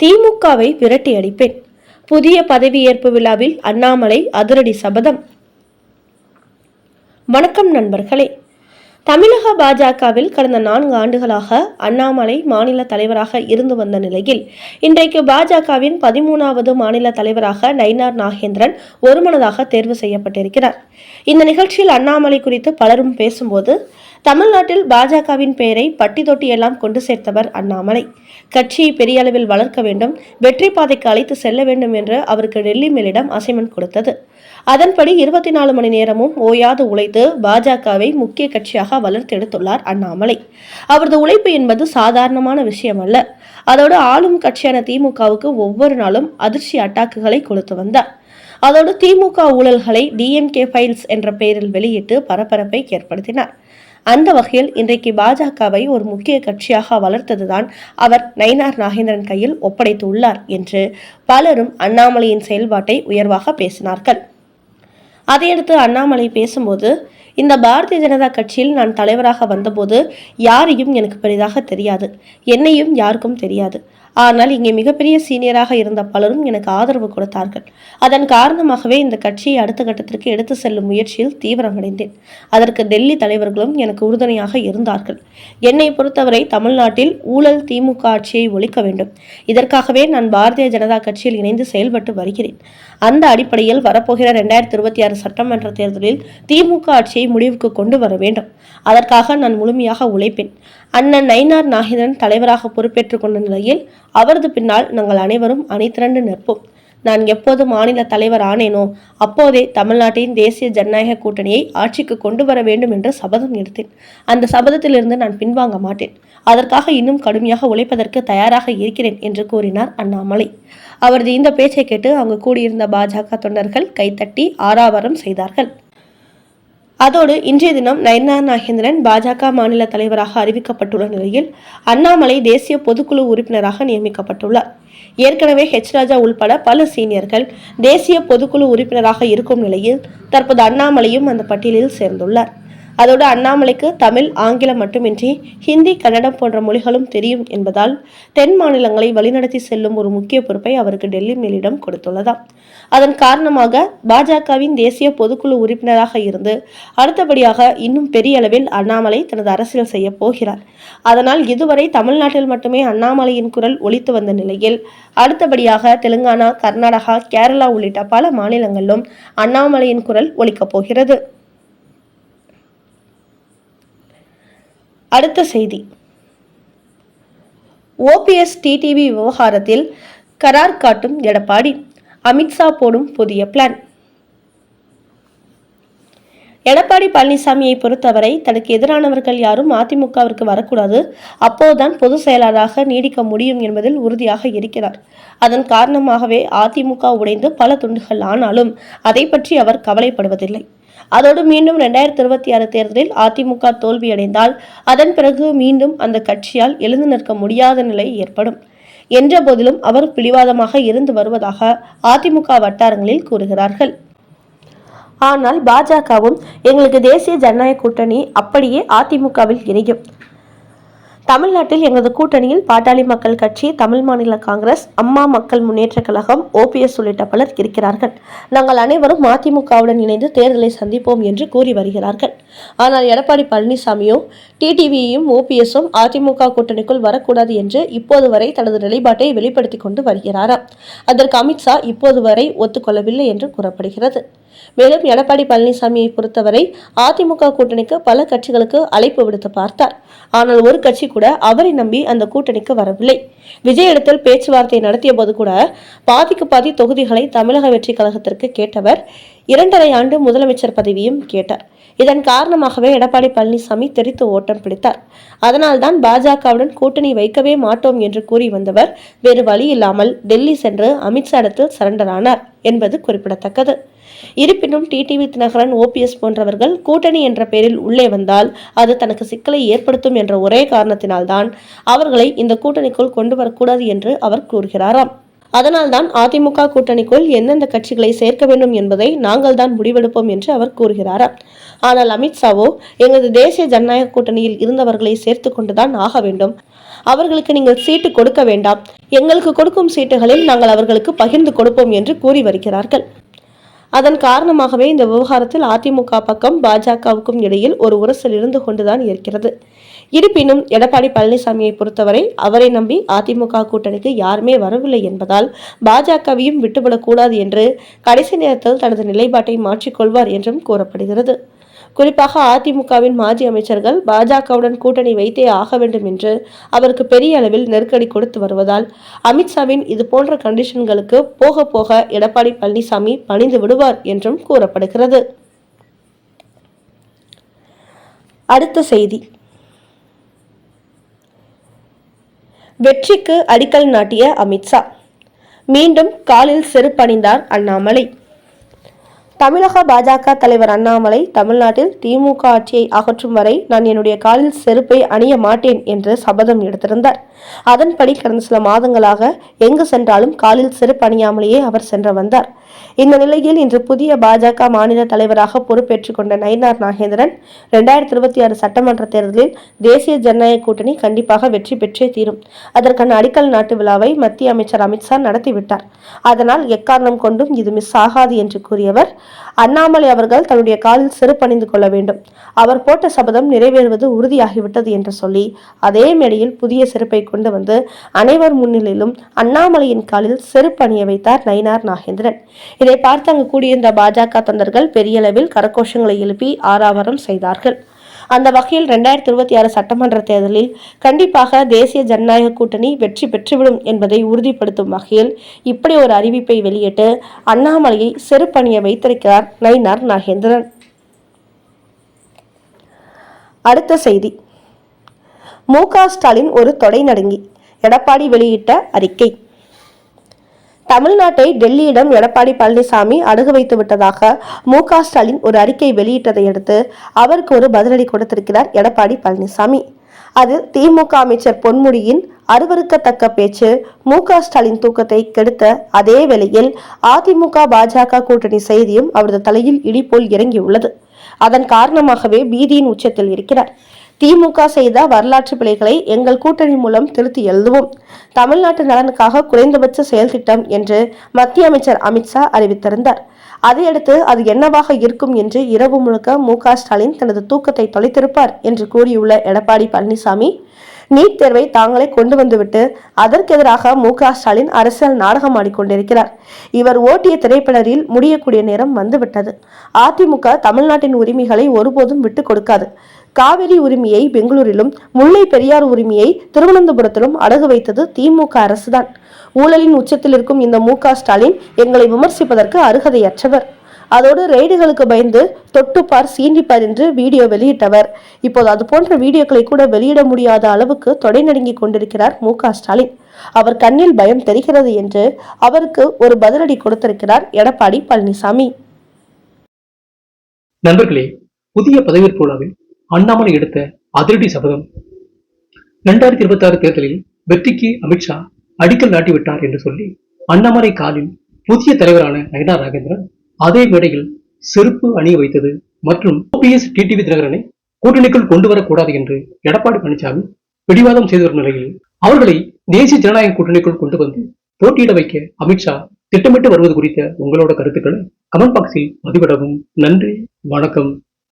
திமுகவை விரட்டி அடிப்பேன். புதிய பதவியேற்பு விழாவில் அண்ணாமலை அதிரடி சபதம். வணக்கம் நண்பர்களே. தமிழக பாஜகவில் கடந்த நான்கு ஆண்டுகளாக அண்ணாமலை மாநில தலைவராக இருந்து வந்த நிலையில் இன்றைக்கு பாஜகவின் பதிமூணாவது மாநில தலைவராக நயினார் நாகேந்திரன் ஒருமனதாக தேர்வு செய்யப்பட்டிருக்கிறார். இந்த நிகழ்ச்சியில் அண்ணாமலை குறித்து பலரும் பேசும்போது தமிழ்நாட்டில் பாஜகவின் பெயரை பட்டி தொட்டியெல்லாம் கொண்டு சேர்த்தவர் அண்ணாமலை. கட்சியை பெரிய அளவில் வளர்க்க வேண்டும் வெற்றி பாதைக்கு அழைத்து செல்ல வேண்டும் என்று அவருக்கு டெல்லி மேலிடம் அசைன்மெண்ட் கொடுத்தது. அதன்படி இருபத்தி நாலு மணி நேரமும் ஓயாது உழைத்து பாஜகவை முக்கிய கட்சியாக வளர்த்தெடுத்துள்ளார் அண்ணாமலை. அவரது உழைப்பு என்பது சாதாரணமான விஷயம் அல்ல அதோடு ஆளும் கட்சியான திமுகவுக்கு ஒவ்வொரு நாளும் அதிர்ச்சி அட்டாக்குகளை கொடுத்து வந்தார். அதோடு திமுக ஊழல்களை டிஎம்கே ஃபைல்ஸ் என்ற பெயரில் வெளியிட்டு பரபரப்பை ஏற்படுத்தினார். அந்த வகையில் இன்றைக்கு பாஜகவை ஒரு முக்கிய கட்சியாக வளர்த்ததுதான் அவர் நயினார் நாகேந்திரன் கையில் ஒப்படைத்துள்ளார் என்று பலரும் அண்ணாமலையின் செயல்பாட்டை உயர்வாக பேசினார்கள். அதையடுத்து அண்ணாமலை பேசும்போது இந்த பாரதிய ஜனதா கட்சியில் நான் தலைவராக வந்தபோது யாரையும் எனக்கு பெரிதாக தெரியாது. என்னையும் யாருக்கும் தெரியாது. ஆனால் இங்கே மிகப்பெரிய சீனியராக இருந்த பலரும் எனக்கு ஆதரவு கொடுத்தார்கள். அதன் காரணமாகவே இந்த கட்சியை அடுத்த கட்டத்திற்கு எடுத்து செல்லும் முயற்சியில் தீவிரமடைந்தேன். அதற்கு டெல்லி தலைவர்களும் எனக்கு உறுதுணையாக இருந்தார்கள். என்னை பொறுத்தவரை தமிழ்நாட்டில் ஊழல் திமுக ஆட்சியை ஒழிக்க வேண்டும். இதற்காகவே நான் பாரதிய ஜனதா கட்சியில் இணைந்து செயல்பட்டு வருகிறேன். அந்த அடிப்படையில் வரப்போகிற இரண்டாயிரத்தி இருபத்தி ஆறு சட்டமன்ற தேர்தலில் திமுக ஆட்சியை முடிவுக்கு கொண்டு வர வேண்டும். அதற்காக நான் முழுமையாக உழைப்பேன். அண்ணன் நயினார் நாகிதன் தலைவராக பொறுப்பேற்றுக் கொண்ட நிலையில் அவரது பின்னால் நாங்கள் அனைவரும் அணிதிரண்டு நிற்போம். நான் எப்போது மாநில தலைவர் ஆனேனோ அப்போதே தமிழ்நாட்டின் தேசிய ஜனநாயக கூட்டணியை ஆட்சிக்கு கொண்டு வர வேண்டும் என்று சபதம் எடுத்தேன். அந்த சபதத்திலிருந்து நான் பின்வாங்க மாட்டேன். அதற்காக இன்னும் கடுமையாக உழைப்பதற்கு தயாராக இருக்கிறேன் என்று கூறினார் அண்ணாமலை. அவரது இந்த பேச்சை கேட்டு அங்கு கூடியிருந்த பாஜக தொண்டர்கள் கைத்தட்டி ஆராவரம் செய்தார்கள். அதோடு இன்றைய தினம் நயனார் நாகேந்திரன் பாஜக மாநில தலைவராக அறிவிக்கப்பட்டுள்ள நிலையில் அண்ணாமலை தேசிய பொதுக்குழு உறுப்பினராக நியமிக்கப்பட்டுள்ளார். ஏற்கனவே ஹெச் ராஜா உள்பட பல சீனியர்கள் தேசிய பொதுக்குழு உறுப்பினராக இருக்கும் நிலையில் தற்போது அண்ணாமலையும் அந்த பட்டியலில் சேர்ந்துள்ளார். அதோடு அண்ணாமலைக்கு தமிழ் ஆங்கிலம் மட்டுமின்றி ஹிந்தி கன்னடம் போன்ற மொழிகளும் தெரியும் என்பதால் தென் மாநிலங்களை வழிநடத்தி செல்லும் ஒரு முக்கிய பொறுப்பை அவருக்கு டெல்லி மேலிடம் கொடுத்துள்ளதாம். அதன் காரணமாக பாஜகவின் தேசிய பொதுக்குழு உறுப்பினராக இருந்து அடுத்தபடியாக இன்னும் பெரிய அளவில் அண்ணாமலை தனது அரசியல் செய்ய போகிறார். அதனால் இதுவரை தமிழ்நாட்டில் மட்டுமே அண்ணாமலையின் குரல் ஒழித்து வந்த நிலையில் அடுத்தபடியாக தெலுங்கானா கர்நாடகா கேரளா உள்ளிட்ட பல மாநிலங்களிலும் அண்ணாமலையின் குரல் ஒழிக்கப் போகிறது. அடுத்த செய்தி. ஓபிஎஸ் டிடிவி விவகாரத்தில் கரார் காட்டும் எடப்பாடி. அமித்ஷா போடும் புதிய பிளான். எடப்பாடி பழனிசாமியை பொறுத்தவரை தனக்கு எதிரானவர்கள் யாரும் அதிமுகவிற்கு வரக்கூடாது. அப்போதுதான் பொதுச் செயலாளராக நீடிக்க முடியும் என்பதில் உறுதியாக இருக்கிறார். அதன் காரணமாகவே அதிமுக உடைந்து பல துண்டுகள் ஆனாலும் அதை பற்றி அவர் கவலைப்படுவதில்லை. அதோடு மீண்டும் ரெண்டாயிரத்தி இருபத்தி ஆறு தேர்தலில் அதிமுக தோல்வியடைந்தால் அதன் பிறகு மீண்டும் அந்த கட்சியால் எழுந்து நிற்க முடியாத நிலை ஏற்படும் என்ற போதிலும் அவர் பிடிவாதமாக இருந்து வருவதாக அதிமுக வட்டாரங்களில் கூறுகிறார்கள். ஆனால் பாஜகவும் எங்களுக்கு தேசிய ஜனநாயக கூட்டணி அப்படியே அதிமுகவில் இணையும். தமிழ்நாட்டில் எங்களது கூட்டணியில் பாட்டாளி மக்கள் கட்சி தமிழ் மாநில காங்கிரஸ் அம்மா மக்கள் முன்னேற்றக் கழகம் ஓபிஎஸ் உள்ளிட்ட பலர் இருக்கிறார்கள். நாங்கள் அனைவரும் அதிமுகவுடன் இணைந்து தேர்தலை சந்திப்போம் என்று கூறி வருகிறார்கள். ஆனால் எடப்பாடி பழனிசாமியும் டிடிவியும் ஓபிஎஸும் அதிமுக கூட்டணிக்குள் வரக்கூடாது என்று இப்போது வரை தனது நிலைப்பாட்டை வெளிப்படுத்திக் கொண்டு வருகிறாராம். அதற்கு அமித்ஷா இப்போது வரை ஒத்துக்கொள்ளவில்லை என்று கூறப்படுகிறது. மேலும் எடப்பாடி பழனிசாமியை பொறுத்தவரை அதிமுக கூட்டணிக்கு பல கட்சிகளுக்கு அழைப்பு விடுத்து பார்த்தார். ஆனால் ஒரு கட்சி கூட அவரை நம்பி அந்த கூட்டணிக்கு வரவில்லை. விஜயிடத்தில் பேச்சுவார்த்தை நடத்திய போது கூட பாதிக்கு பாதி தொகுதிகளை தமிழக வெற்றி கழகத்திற்கு கேட்டவர் இரண்டரை ஆண்டு முதலமைச்சர் பதவியும் கேட்டார். இதன் காரணமாகவே எடப்பாடி பழனிசாமி தெரித்து ஓட்டம் பிடித்தார். அதனால்தான் பாஜகவுடன் கூட்டணி வைக்கவே மாட்டோம் என்று கூறி வந்தவர் வேறு வழி இல்லாமல் டெல்லி சென்று அமித்ஷா இடத்தில் சரண்டர் ஆனார் என்பது குறிப்பிடத்தக்கது. இருப்பினும் டிடிவி தினகரன் ஓபிஎஸ் போன்றவர்கள் கூட்டணி என்ற பெயரில் உள்ளே வந்தால் அது தனக்கு சிக்கலை ஏற்படுத்தும் என்ற ஒரே காரணத்தினால்தான் அவர்களை இந்த கூட்டணிக்குள் கொண்டு வரக்கூடாது என்று அவர் கூறுகிறாராம். அதனால்தான் அதிமுக கூட்டணிக்குள் எந்தெந்த கட்சிகளை சேர்க்க வேண்டும் என்பதை நாங்கள் தான் முடிவெடுப்போம் என்று அவர் கூறுகிறார்? ஆனால் அமித்ஷாவோ எங்களது தேசிய ஜனநாயக கூட்டணியில் இருந்தவர்களை சேர்த்து கொண்டுதான் ஆக வேண்டும். அவர்களுக்கு நீங்கள் சீட்டு கொடுக்க வேண்டாம். எங்களுக்கு கொடுக்கும் சீட்டுகளில் நாங்கள் அவர்களுக்கு பகிர்ந்து கொடுப்போம் என்று கூறி வருகிறார்கள். அதன் காரணமாகவே இந்த விவகாரத்தில் அதிமுக பக்கம் பாஜகவுக்கும் இடையில் ஒரு உரசல் இருந்து கொண்டுதான் இருக்கிறது. இருப்பினும் எடப்பாடி பழனிசாமியை பொறுத்தவரை அவரை நம்பி அதிமுக கூட்டணிக்கு யாருமே வரவில்லை என்பதால் பாஜகவையும் விட்டுவிடக்கூடாது என்று கடைசி நேரத்தில் தனது நிலைப்பாட்டை மாற்றிக்கொள்வார் என்றும் கூறப்படுகிறது. குறிப்பாக அதிமுகவின் மாஜி அமைச்சர்கள் பாஜகவுடன் கூட்டணி வைத்தே ஆக வேண்டும் என்று அவருக்கு பெரிய அளவில் நெருக்கடி கொடுத்து வருவதால் அமித்ஷாவின் இது போன்ற கண்டிஷன்களுக்கு போக போக எடப்பாடி பழனிசாமி பணிந்து விடுவார் என்றும் கூறப்படுகிறது. அடுத்த செய்தி. வெற்றிக்கு அடிக்கல் நாட்டிய அமித்ஷா. மீண்டும் காலில் செருப்பணிந்தார் அண்ணாமலை. தமிழக பாஜக தலைவர் அண்ணாமலை தமிழ்நாட்டில் திமுக ஆட்சியை அகற்றும் வரை நான் என்னுடைய காலில் செருப்பை அணிய மாட்டேன் என்று சபதம் எடுத்திருந்தார். அதன்படி கடந்த சில மாதங்களாக எங்கு சென்றாலும் காலில் செருப்பு அணியாமலேயே அவர் சென்று வந்தார். இந்த நிலையில் இன்று புதிய பாஜக மாநில தலைவராக பொறுப்பேற்றுக் கொண்ட நயினார் நாகேந்திரன் இரண்டாயிரத்தி இருபத்தி ஆறு சட்டமன்ற தேர்தலில் தேசிய ஜனநாயக கூட்டணி கண்டிப்பாக வெற்றி பெற்றே தீரும். அதற்கான அடிக்கல் நாட்டு விழாவை மத்திய அமைச்சர் அமித்ஷா நடத்திவிட்டார். அதனால் எக்காரணம் கொண்டும் இது மிஸ் ஆகாது என்று கூறியவர் அண்ணாமலை அவர்கள் தன்னுடைய காலில் செருப்பணிந்து கொள்ள வேண்டும். அவர் போட்ட சபதம் நிறைவேறுவது உறுதியாகிவிட்டது என்று சொல்லி அதே மேடையில் புதிய செருப்பை கொண்டு வந்து அனைவர் முன்னிலையிலும் அண்ணாமலையின் காலில் செருப்பணிய வைத்தார் நயினார் நாகேந்திரன். இதை பார்த்து அங்கு கூடியிருந்த பாஜக தொண்டர்கள் பெரிய அளவில் கரகோஷங்களை எழுப்பி ஆராவரம் செய்தார்கள். அந்த வகையில் ரெண்டாயிரத்தி இருபத்தி ஆறு சட்டமன்ற தேர்தலில் கண்டிப்பாக தேசிய ஜனநாயக கூட்டணி வெற்றி பெற்றுவிடும் என்பதை உறுதிப்படுத்தும் வகையில் இப்படி ஒரு அறிவிப்பை வெளியிட்டு அண்ணாமலையை செருப்பணிய வைத்திருக்கிறார் நயினார் நாகேந்திரன். அடுத்த செய்தி. மு ஸ்டாலின் ஒரு தொடை நடுங்கி எடப்பாடி வெளியிட்ட அறிக்கை. தமிழ்நாட்டை டெல்லியிடம் எடப்பாடி பழனிசாமி அடகு வைத்து விட்டதாக மு ஸ்டாலின் ஒரு அறிக்கை வெளியிட்டதை அடுத்து அவருக்கு ஒரு பதிலடி கொடுத்திருக்கிறார் எடப்பாடி பழனிசாமி. அது திமுக அமைச்சர் பொன்முடியின் அருவருக்கத்தக்க பேச்சு மு ஸ்டாலின் தூக்கத்தை கெடுத்த அதே வேளையில் அதிமுக பாஜக கூட்டணி செய்தியும் அவரது தலையில் இடி போல் இறங்கியுள்ளது. அதன் காரணமாகவே பீதியின் உச்சத்தில் இருக்கிறார். திமுக செய்த வரலாற்று பிழைகளை எங்கள் கூட்டணி மூலம் திருத்தி எழுதுவோம். தமிழ்நாட்டு நலனுக்காக குறைந்தபட்ச செயல் திட்டம் என்று மத்திய அமைச்சர் அமித்ஷா அறிவித்திருந்தார். அதையடுத்து அது என்னவாக இருக்கும் என்று இரவு முழுக்க மு க ஸ்டாலின் தனது தூக்கத்தை தொலைத்திருப்பார் என்று கூறியுள்ள எடப்பாடி பழனிசாமி நீட் தேர்வை தாங்களே கொண்டு வந்துவிட்டு அதற்கெதிராக மு க ஸ்டாலின் அரசியல் நாடகம் ஆடிக்கொண்டிருக்கிறார். இவர் ஓட்டிய திரைப்படரில் முடியக்கூடிய நேரம் வந்துவிட்டது. அதிமுக தமிழ்நாட்டின் உரிமைகளை ஒருபோதும் விட்டுக் கொடுக்காது. காவிரி உரிமையை பெங்களூரிலும் முல்லை பெரியார் உரிமையை திருவனந்தபுரத்திலும் அடகு வைத்தது திமுக அரசுதான். ஊழலின் உச்சத்தில் இருக்கும் இந்த மு ஸ்டாலின் எங்களை விமர்சிப்பதற்கு அருகதையற்றவர். அதோடு ரெய்டுகளுக்கு பயந்து தொட்டுப்பார் சீண்டிப்பார் என்று வீடியோ வெளியிட்டவர். இப்போது அது போன்ற வீடியோக்களை கூட வெளியிட முடியாத அளவுக்கு தொடை நடுங்கிக் கொண்டிருக்கிறார் மு ஸ்டாலின். அவர் கண்ணில் பயம் தெரிகிறது என்று அவருக்கு ஒரு பதிலடி கொடுத்திருக்கிறார் எடப்பாடி பழனிசாமி. நண்பர்களே புதிய பதவியேற்பு விழாவில் அண்ணாமலை எடுத்த அதிரடி சபதம். இரண்டாயிரத்தி இருபத்தி ஆறு தேர்தலில் வெற்றிக்கு அமித்ஷா அடிக்கல் நாட்டிவிட்டார் என்று சொல்லி அண்ணாமலை காலில் புதிய தலைவரான நயனா ராகேந்திரன் அதே மேடையில் செருப்பு அணிய வைத்தது மற்றும் ஓபிஎஸ் டிடிவி தினகரனை கூட்டணிக்குள் கொண்டு வரக்கூடாது என்று எடப்பாடி பழனிசாமி பிடிவாதம் செய்து வரும் நிலையில் அவர்களை தேசிய ஜனநாயக கூட்டணிக்குள் கொண்டு வந்து போட்டியிட வைக்க அமித்ஷா திட்டமிட்டு வருவது குறித்த உங்களோட கருத்துக்களை கமெண்ட் பாக்ஸில் பதிவிடவும். நன்றி வணக்கம்.